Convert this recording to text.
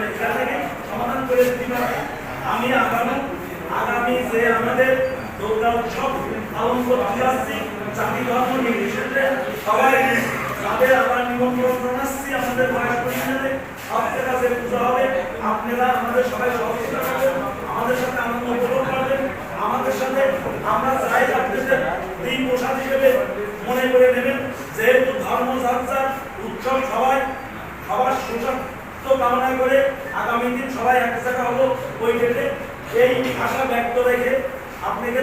কিছু সমাধান করে পারবে আমি আগামী আগামী যে আমাদের দুর্গা উৎসব, পালন করতে যাচ্ছি জাতি ধর্ম নির্বিশেষে সবাই তাদের আবার নিমন্ত্রণ জানাচ্ছি আমাদের বয়স পরিমাণে আপনাদের কাছে পুজো হবে। আপনারা আমাদের সবাই সহযোগিতা করবেন, আমাদের সাথে আনন্দ উপভোগ করবেন। আমাদের সাথে আমরা চাই আপনাদের দিন প্রসাদ হিসেবে মনে করে নেবেন। যেহেতু ধর্ম যাত্রা উৎসব সবাই, সবার সুস্বাস্থ্য কামনা করে আগামী দিন সবাই এক জায়গা হব ওই ক্ষেত্রে এই আশা ব্যক্ত রেখে আপনাকে